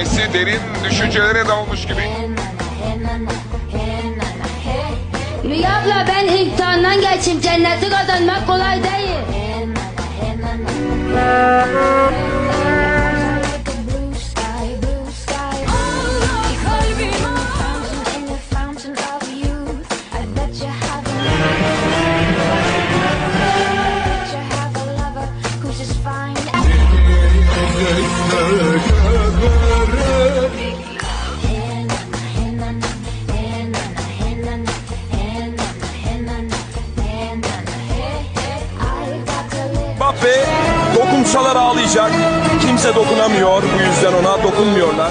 Kendisi derin düşüncelere dalmış gibi. Rüya abla ben imtihandan geçim. Cenneti kazanmak kolay değil. Allah Mbappe dokunsalar ağlayacak. Kimse dokunamıyor. Bu yüzden ona dokunmuyorlar.